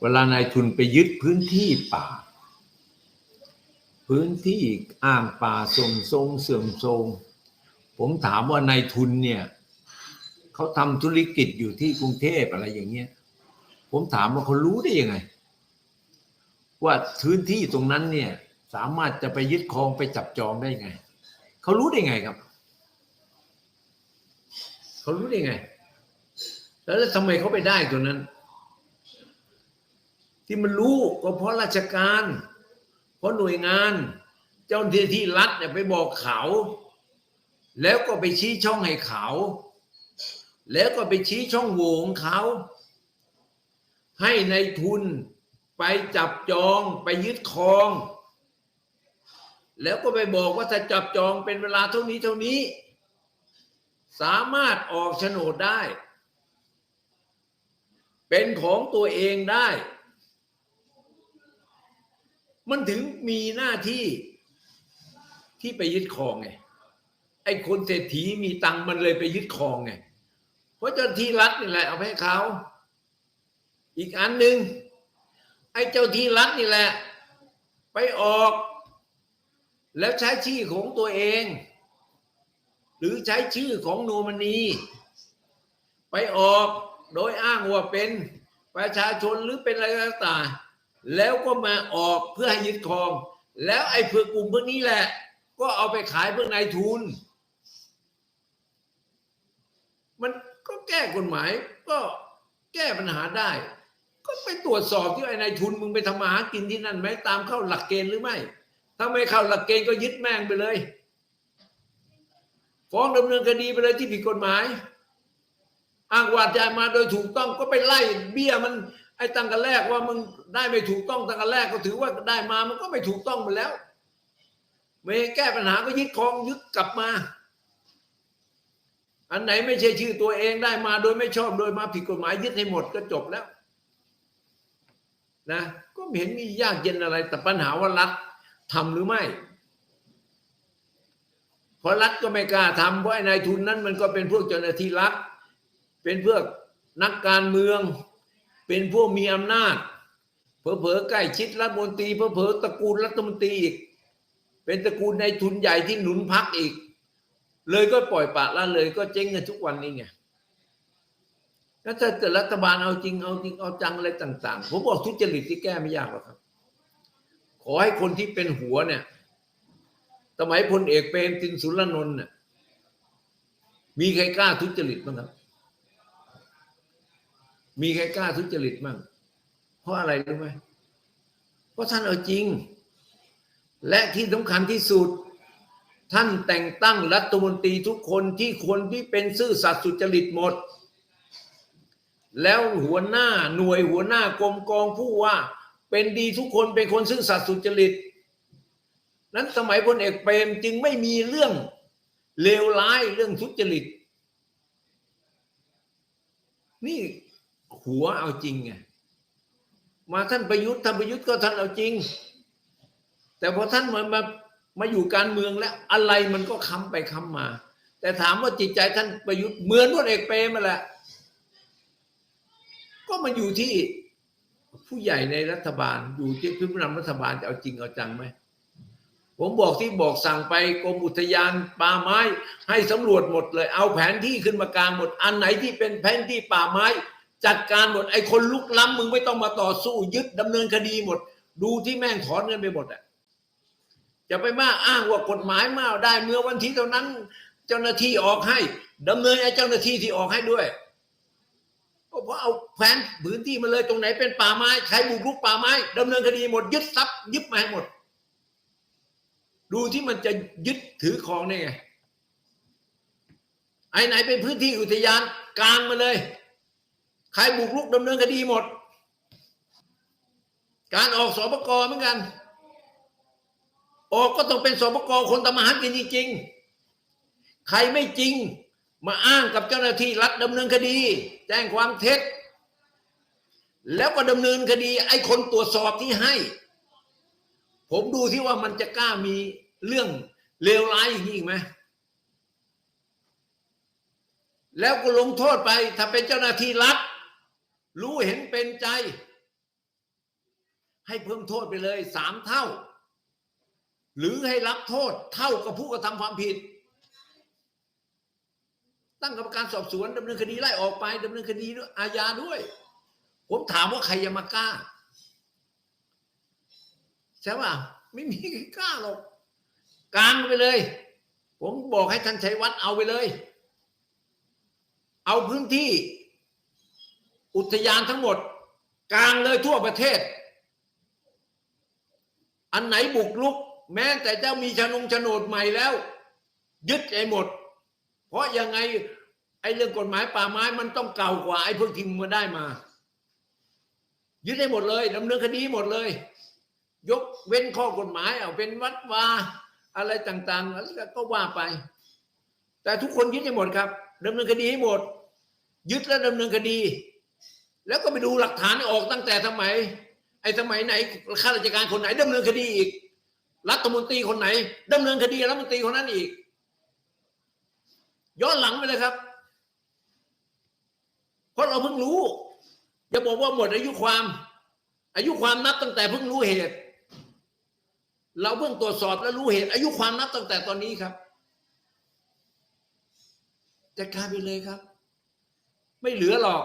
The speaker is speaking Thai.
เวลานายทุนไปยึดพื้นที่ป่า พื้นที่อ้างป่าทรงทรงเสื่อมทรงผมถามว่านายทุนเนี่ยเขาทำธุรกิจอยู่ที่กรุงเทพอะไรอย่างเงี้ย ผมถามว่าเขารู้ได้ยังไง ว่าพื้นที่ตรงนั้นเนี่ยสามารถจะไปยึดครองไปจับจองได้ไง เขารู้ได้ไงครับ เขารู้ได้ไง แล้วทำไมเขาไปได้ตัวนั้น ที่มันรู้ก็เพราะราชการ เพราะหน่วยงาน เจ้าหน้าที่ที่รัฐเนี่ยไปบอกเขา แล้วก็ไปชี้ช่องให้เขา แล้วก็ไปชี้ช่องโหว่ของเขา ให้ในทุนไปจับจองไปยึดครอง แล้วก็ไปบอกว่าถ้าจับจองเป็นเวลาเท่านี้เท่านี้ สามารถออกโฉนดได้ เป็นของตัวเองได้ มันถึงมีหน้าที่ที่ไปยึดครองไงไอ้คนเศรษฐีมีตังมันเลยไปยึดครองไงเพราะเจ้าที่รัฐนี่แหละเอาไปให้เขาอีกอันหนึ่งไอ้เจ้าที่รัฐนี่แหละ ไปออก แล้วใช้ชื่อของตัวเอง หรือใช้ชื่อของโนมนีไปออกโดยอ้างว่าเป็นประชาชนหรือเป็นอะไรก็ตาม แล้วก็มาออกเพื่อให้ยึดครอง แล้วไอ้เพื่อกลุ่มพวกนี้แหละ ก็เอาไปขายเพื่อนายทุน มันก็แก้กฎหมาย ก็แก้ปัญหาได้ ก็ไปตรวจสอบที่ไอ้นายทุนมึงไปทำมาหากินที่นั่นไหมตามเข้าหลักเกณฑ์หรือไม่ ถ้าไม่เข้าหลักเกณฑ์ก็ยึดแม่งไปเลยฟ้องดำเนินคดีไปเลยที่ผิดกฎหมายอ้างว่าจ่ายมาโดยถูกต้องก็ไปไล่เบี้ยมัน ไอ้ตั้งแต่แรกว่ามึงได้ไม่ถูกต้องตั้งแต่แรกก็ถือว่าได้มามันก็ไม่ถูกต้องไปแล้ว ไม่แก้ปัญหาก็ยึดครองยึดกลับมา อันไหนไม่ใช่ชื่อตัวเองได้มาโดยไม่ชอบโดยมาผิดกฎหมายยึดให้หมดก็จบแล้ว นะ ก็เห็นมียากเย็นอะไร แต่ปัญหาว่ารัฐทำหรือไม่เพราะรัฐก็ไม่กล้าทำเพราะไอ้นายทุนนั้นมันก็เป็นพวกเจ้าหน้าที่รัฐเป็นพวกนักการเมือง เป็นพวกมีอำนาจ เผลอๆใกล้ชิดรัฐมนตรีเผลอๆตระกูลรัฐมนตรีอีก เป็นตระกูลในทุนใหญ่ที่หนุนพักอีก เลยก็ปล่อยปะละเลยก็เจ๊งกันทุกวันนี้ไงแล้วถ้าเกิดรัฐบาลเอาจริงเอาจริงเอาจังอะไรต่าง ๆ ผมบอกทุจริตที่แก้ไม่ยากหรอกครับ ขอให้คนที่เป็นหัวเนี่ยสมัยพลเอกเปรมตินสุรนนท์เนี่ยมีใครกล้าทุจริตบ้างครับ มีใครกล้าทุจริตบ้างเพราะอะไรรู้ไหมเพราะท่านเอาจริง และที่สำคัญที่สุด ท่านแต่งตั้งรัฐมนตรีทุกคนที่คนที่เป็นซื่อสัตย์สุจริตหมด แล้วหัวหน้าหน่วยหัวหน้ากรมกองผู้ว่า เป็นดีทุกคนเป็นคนซื่อสัตย์สุจริต นั้นสมัยพลเอกเปรมจึงไม่มีเรื่องเลวร้ายเรื่องทุจริต นี่ หัวเอาจริงไงมาท่านประยุทธ์ท่านประยุทธ์ก็ท่านเอาจริง แต่พอท่านมามามาอยู่การเมืองแล้วอะไรมันก็ค้ำไปค้ำมา แต่ถามว่าจิตใจท่านประยุทธ์เหมือนพลเอกเปรมมาแหละก็มาอยู่ที่ผู้ใหญ่ในรัฐบาลอยู่ที่ผู้นำรัฐบาลจะเอาจริงเอาจังไหมผมบอกที่บอกสั่งไปกรมอุทยานป่าไม้ให้สำรวจหมดเลย เอาแผนที่ขึ้นมากลางหมด อันไหนที่เป็นแผนที่ป่าไม้ จัดการหมดไอ้คนลุกล้ำมึงไม่ต้องมาต่อสู้ ยึดดำเนินคดีหมด ดูที่แม่งถอนเงินไปหมดอะจะไปมาอ้างว่ากฎหมายมาได้เมื่อวันที่เท่านั้น เจ้าหน้าที่ออกให้ดำเนินไอ้เจ้าหน้าที่ที่ออกให้ด้วยก็เพราะเอาแผนพื้นที่มาเลยตรงไหนเป็นป่าไม้ใครบุกรุกป่าไม้ดำเนินคดีหมดยึดทรัพย์ยึดมาให้หมด ดูที่มันจะยึดถือของได้ไงไอ้ไหนเป็นพื้นที่อุทยานกลางมาเลย รบุกรุกดำเนินคดีหมด การออกสปกเหมือนกัน ออกก็ต้องเป็นสปกคนทำมาหากินจริงๆ ใครไม่จริงมาอ้างกับเจ้าหน้าที่รัฐดำเนินคดี แจ้งความเท็จ แล้วก็ดำเนินคดี ไอ้คนตรวจสอบที่ให้ ผมดูที่ว่ามันจะกล้ามีเรื่องเลวร้ายอย่างนี้อีกไหมแล้วก็ลงโทษไปถ้าเป็นเจ้าหน้าที่รัฐ รู้เห็นเป็นใจ ให้เพิ่มโทษไปเลยสามเท่า หรือให้รับโทษเท่ากับผู้กระทำความผิด ตั้งกรรมการสอบสวนดำเนินคดีไล่ออกไปดำเนินคดีด้วยอาญาด้วย ผมถามว่าใครจะมากล้าใช่ป่ะไม่มีใครกล้าหรอกกลางไปเลย ผมบอกให้ท่านชัยวัฒน์เอาไปเลย เอาพื้นที่ อุทยานทั้งหมด กลางเลยทั่วประเทศ อันไหนบุกลุก แม้แต่เจ้ามีชนงโฉนดใหม่แล้ว ยึดไอ้หมด เพราะยังไงไอ้เรื่องกฎหมายป่าไม้มันต้องเก่ากว่าไอ้พิ่งทิมมาได้มา ยึดได้หมดเลยดำเนินคดีหมดเลย ยกเว้นข้อกฎหมายเอาเป็นวัดวาอะไรต่างๆแล้วก็ว่าไป แต่ทุกคนยึดให้หมดครับดำเนินคดีให้หมด ยึดแล้วดำเนินคดี แล้วก็ไปดูหลักฐานออกตั้งแต่สมัย ไอ้สมัยไหนข้าราชการคนไหนดำเนินคดีอีก รัฐมนตรีคนไหนดำเนินคดีรัฐมนตรีคนนั้นอีก ย้อนหลังไปเลยครับ เพราะเราเพิ่งรู้อย่าบอกว่าหมดอายุความ อายุความนับตั้งแต่เพิ่งรู้เหตุ เราเพิ่งตรวจสอบและรู้เหตุ อายุความนับตั้งแต่ตอนนี้ครับจัดการไปเลยครับ ไม่เหลือหรอก